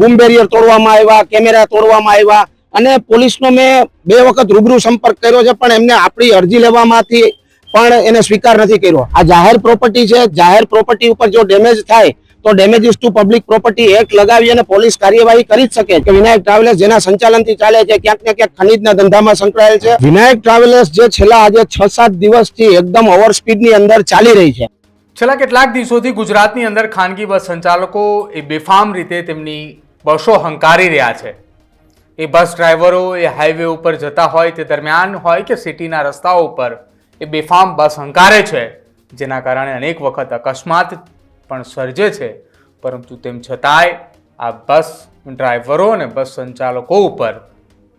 બૂમ બેરિયર તોડવામાં આવ્યા, કેમેરા તોડવામાં આવ્યા. અને પોલીસનો મેં બે વખત રૂબરૂ સંપર્ક કર્યો છે, પણ એમને આપણી અરજી લેવામાંથી પણ એને સ્વીકાર નથી કર્યો. આ જાહેર પ્રોપર્ટી છે, જાહેર પ્રોપર્ટી ઉપર જો ડેમેજ થાય, તો damages to public property act લગાવી અને પોલીસ કાર્યવાહી કરી જ શકે. કે વિનાયક ટ્રાવેલર્સ જેના સંચાલનથી ચાલે છે, ક્યાંક ને ક્યાંક ખનીજના ધંધામાં સંકળાયેલ છે. વિનાયક ટ્રાવેલર્સ જે છેલ્લા આજે છ સાત દિવસથી એકદમ ઓવર સ્પીડની અંદર ચાલી રહી છે. છેલ્લા કેટલાક દિવસોથી ગુજરાતની અંદર ખાનગી બસ સંચાલકો એ બેફામ રીતે તેમની બસો હંકારી રહ્યા છે. એ બસ ડ્રાઈવરો એ હાઈવે ઉપર જતા હોય તે દરમિયાન હોય કે સિટીના રસ્તાઓ ઉપર એ બેફામ બસ હંકારે છે, જેના કારણે અનેક વખત અકસ્માત પણ સર્જે છે. પરંતુ તેમ છતાંય આ બસ ડ્રાઈવરો અને બસ સંચાલકો ઉપર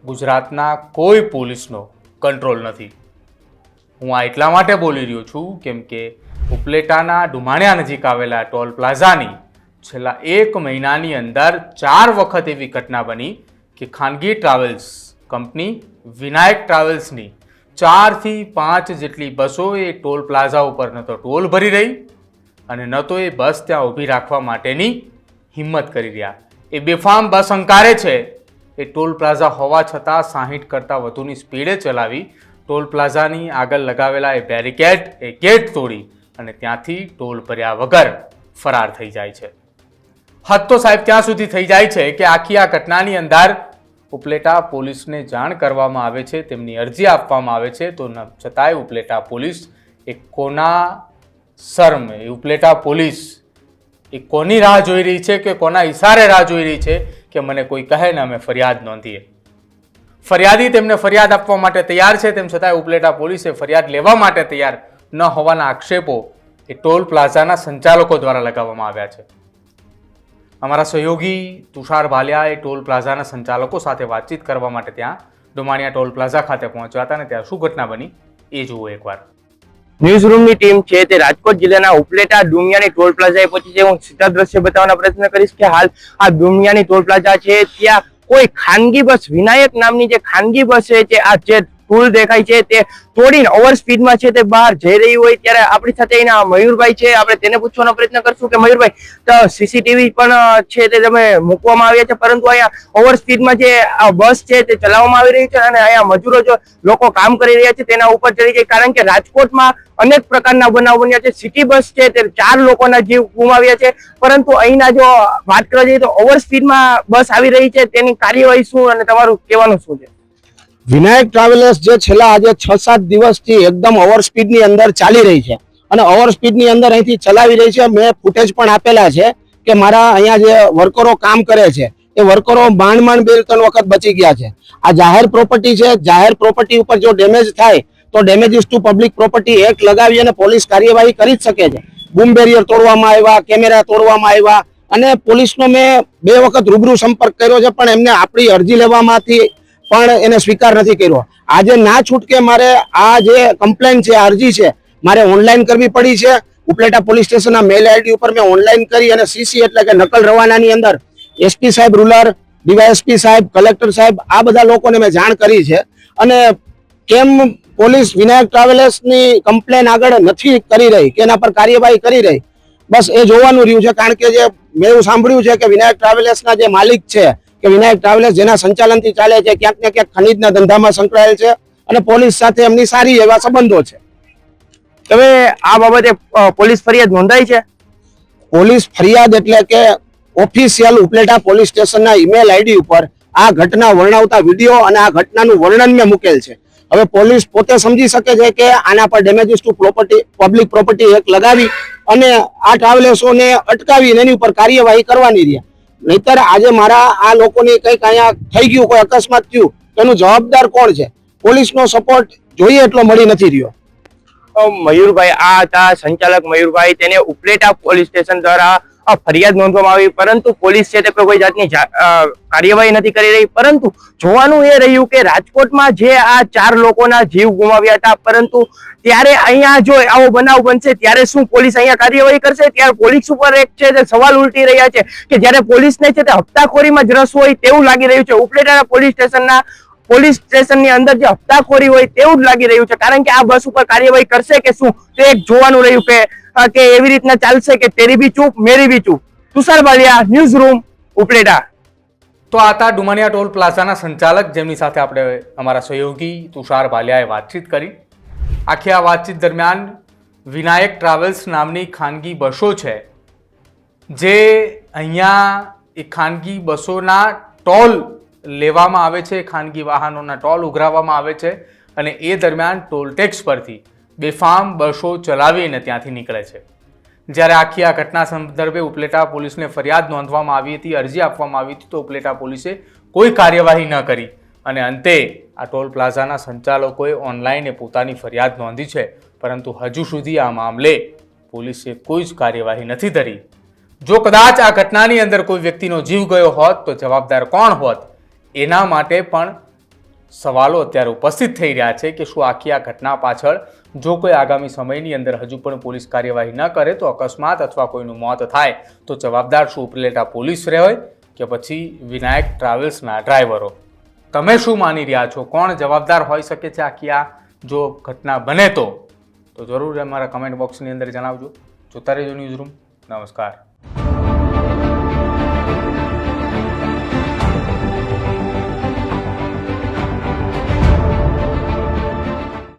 ગુજરાતના કોઈ પોલીસનો કંટ્રોલ નથી. હું આ એટલા માટે બોલી રહ્યો છું, કેમ કે ઉપલેટાના ડુમાણિયા નજીક આવેલા ટોલ પ્લાઝાની છેલ્લા એક મહિનાની અંદર ચાર વખત એવી ઘટના બની કે ખાનગી ટ્રાવેલ્સ કંપની, વિનાયક ટ્રાવેલ્સની ચારથી પાંચ જેટલી બસો એ ટોલ પ્લાઝા ઉપર ન તો ટોલ ભરી રહી અને ન તો એ બસ ત્યાં ઊભી રાખવા માટેની હિંમત કરી રહ્યા. એ બેફામ બસ અંકારે છે. એ ટોલ પ્લાઝા હોવા છતાં સાહીઠ કરતાં વધુની સ્પીડે ચલાવી ટોલ પ્લાઝાની આગળ લગાવેલા એ બેરિકેડ, એ ગેટ તોડી અને ત્યાંથી ટોલ ભર્યા વગર ફરાર થઈ જાય છે. હદ તો સાહેબ ત્યાં સુધી થઈ જાય છે કે આખી આ ઘટનાની અંદર ઉપલેટા પોલીસને જાણ કરવામાં આવે છે, તેમની અરજી આપવામાં આવે છે, તો છતાંય ઉપલેટા પોલીસ એ કોના શર્મ, એ ઉપલેટા પોલીસ એ કોની રાહ જોઈ રહી છે કે કોના ઈશારે રાહ જોઈ રહી છે કે મને કોઈ કહે ને અમે ફરિયાદ નોંધીએ. ફરિયાદી તેમને ફરિયાદ આપવા માટે તૈયાર છે, તેમ છતાંય ઉપલેટા પોલીસે ફરિયાદ લેવા માટે તૈયાર ન હોવાના આક્ષેપો એ ટોલ પ્લાઝાના સંચાલકો દ્વારા લગાવવામાં આવ્યા છે. અમારા સહયોગી તુષાર ભાલિયાએ ટોલ પ્લાઝાના સંચાલકો સાથે વાતચીત કરવા માટે ત્યાં ડુમાણિયા ટોલ પ્લાઝા ખાતે પહોંચ્યા હતા અને ત્યાં શું ઘટના બની એ જુઓ એકવાર. ન્યૂઝ રૂમની ટીમ છે તે રાજકોટ જિલ્લાના ઉપલેટા ડુમિયાની ટોલ પ્લાઝાએ પહોંચી છે. હું સીધા દ્રશ્ય બતાવવાનો પ્રયત્ન કરીશ કે હાલ આ ડુમિયાની ટોલ પ્લાઝા છે ત્યાં કોઈ ખાનગી બસ, વિનાયક નામની જે ખાનગી બસ છે તે આ જે ટૂલ દેખાય છે, તે તોડીને ઓવર સ્પીડમાં છે, તે બહાર જઈ રહી હોય ત્યારે આપણી સાથે એના મયુરભાઈ છે. આપણે તેને પૂછવાનો પ્રયત્ન કરશું કે મયુરભાઈ, તો સીસીટીવી પણ છે તે તમે મૂકવામાં આવ્યા છે, પરંતુ અહીંયા ઓવર સ્પીડમાં જે આ બસ છે તે ચલાવવામાં આવી રહી છે અને અહીંયા મજૂરો જો લોકો કામ કરી રહ્યા છે તેના ઉપર ચડી જાય. કારણ કે રાજકોટમાં અનેક પ્રકારના બનાવ બન્યા છે સિટી બસ છે તે ચાર લોકોના જીવ ગુમાવ્યા છે. પરંતુ અહીંના જો વાત કરવા જઈએ તો ઓવર સ્પીડમાં બસ આવી રહી છે, તેની કાર્યવાહી શું અને તમારું કહેવાનું શું છે? વિનાયક ટ્રાવેલર્સ જે છેલ્લા આજે છ સાત દિવસથી એકદમ ઓવર સ્પીડની અંદર ચાલી રહી છે. અને ઓવર સ્પીડની અંદર અહીંથી ચલાવી રહી છે. મેં ફૂટેજ પણ આપેલા છે કે મારા અહીંયા જે વર્કરો કામ કરે છે, એ વર્કરો માંડ માંડ બે ત્રણ વખત બચી ગયા છે. આ જાહેર પ્રોપર્ટી છે. જાહેર પ્રોપર્ટી ઉપર જો ડેમેજ થાય, તો damages to public property act લગાવી અને પોલીસ કાર્યવાહી કરી જ શકે છે. બૂમ બેરિયર તોડવામાં આવ્યા, કેમેરા તોડવામાં આવ્યા. અને પોલીસનો મેં બે વખત રૂબરૂ સંપર્ક કર્યો છે, પણ એમને આપણી અરજી લેવામાંથી પણ એને સ્વીકાર નથી કર્યો. આજે ના છૂટકે મારે આ જે કમ્પ્લેન છે, અરજી છે, મારે ઓનલાઈન કરવી પડી છે. ઉપલેટા પોલીસ સ્ટેશનના મેલ આઈડી ઉપર મેં ઓનલાઈન કરી અને સીસી એટલે કે નકલ રવાનાની અંદર એસપી સાહેબ રૂલર ડીવાયએસપી સાહેબ કલેક્ટર સાહેબ, આ બધા લોકોને મેં જાણ કરી છે. અને કેમ પોલીસ વિનાયક ટ્રાવેલર્સની કમ્પ્લેન આગળ નથી કરી રહી કે એના પર કાર્યવાહી કરી રહી? બસ એ જોવાનું રહ્યું છે, કારણ કે જે મેં એવું સાંભળ્યું છે કે વિનાયક ટ્રાવેલર્સના જે માલિક છે કે વિનાયક ટ્રાવેલર્સ જેના સંચાલનથી ચાલે છે, ક્યાંક ને ક્યાંક ખનીજના ધંધામાં સંકળાયેલ છે અને પોલીસ સાથે એમની સારી એવા સંબંધો છે. તમે આ બાબતે પોલીસ ફરિયાદ નોંધાઈ છે? પોલીસ ફરિયાદ એટલે કે ઓફિશિયલ ઉપલેટા પોલીસ સ્ટેશનના ઈમેલ આઈડી ઉપર આ ઘટના વર્ણવતા વીડિયો અને આ ઘટનાનું વર્ણન મેં મૂકેલ છે. હવે પોલીસ પોતે સમજી શકે છે કે આના પર damages to property, public property એક લગાવી અને આ ટ્રાવેલર્સોને અટકાવીને એની ઉપર કાર્યવાહી કરવાની રહ્યા. નહીતર આજે મારા આ લોકોની કંઈક અહીંયા થઈ ગયું, કોઈ અકસ્માત થયું, એનું જવાબદાર કોણ છે? પોલીસનો સપોર્ટ જોઈએ એટલો મળી નથી રહ્યો. મયુરભાઈ, આ હતા, સંચાલક મયુરભાઈ, તેને ઉપલેટા પોલીસ સ્ટેશન દ્વારા અ, ફરિયાદ નોંધવામાં આવી. પરંતુ પોલીસ છે તે કોઈ જાતની કાર્યવાહી નથી કરી રહી. પરંતુ જોવાનું એ રહ્યું કે રાજકોટમાં જે આ ચાર લોકોના જીવ ગુમાવ્યા હતા પરંતુ ત્યારે અહીંયા જો આવો બનાવ બનશે ત્યારે શું પોલીસ અહીંયા કાર્યવાહી કરશે? ત્યારે પોલીસ ઉપર એક છે તે સવાલ ઉલટી રહ્યા છે કે જ્યારે પોલીસને છે તે હપ્તાખોરીમાં જ રસ હોય તેવું લાગી રહ્યું છે. ઉપલેટાના પોલીસ સ્ટેશનના પોલીસ સ્ટેશનની અંદર જે હપ્તાખોરી હોય તેવું જ લાગી રહ્યું છે. કારણ કે આ બસ ઉપર કાર્યવાહી કરશે કે શું? તે એક જોવાનું રહ્યું કે કે એવી રીતના ચાલશે કે તેરી બી ચૂપ, મેરી બી ચૂપ. Tushar Baliya news room Upleta. તો આ હતા ડુમાનિયા ટોલ પ્લાઝાના સંચાલક, જેમની સાથે આપણે અમારા સહયોગી તુષાર ભાલિયાએ વાતચીત કરી. આખી આ વાતચીત દરમિયાન વિનાયક ટ્રાવેલ્સ નામની ખાનગી બસો છે, જે અહીંયા એ ખાનગી બસોના ટોલ લેવામાં આવે છે, ખાનગી વાહનોના ટોલ ઉઘરાવવામાં આવે છે અને એ દરમિયાન ટોલ ટેક્સ પરથી બેફામ બસો ચલાવીને ત્યાંથી નીકળે છે. જ્યારે આખી આ ઘટના સંદર્ભે ઉપલેટા પોલીસને ફરિયાદ નોંધવામાં આવી હતી, અરજી આપવામાં આવી હતી, તો ઉપલેટા પોલીસે કોઈ કાર્યવાહી ન કરી. અને અંતે આ ટોલ પ્લાઝાના સંચાલકોએ ઓનલાઈન પોતાની ફરિયાદ નોંધી છે. પરંતુ હજુ સુધી આ મામલે પોલીસે કોઈ જ કાર્યવાહી નથી ધરી. જો કદાચ આ ઘટનાની અંદર કોઈ વ્યક્તિનો જીવ ગયો હોત, તો જવાબદાર કોણ હોત? એના માટે પણ સવાલો અત્યારે ઉપસ્થિત થઈ રહ્યા છે કે શું આખી આ ઘટના પાછળ જો કોઈ આગામી સમયની અંદર હજુ પણ પોલીસ કાર્યવાહી ન કરે તો અકસ્માત અથવા કોઈનું મોત થાય, તો જવાબદાર શું? ઉપલેટા પોલીસ હોય કે પછી વિનાયક ટ્રાવેલ્સના ડ્રાઈવરો? તમે શું માની રહ્યા છો? કોણ જવાબદાર હોઈ શકે છે આખી આ જો ઘટના બને તો? તો જરૂર અમારા કમેન્ટ બોક્સની અંદર જણાવજો. જોતા રહેજો ન્યૂઝ રૂમ નમસ્કાર.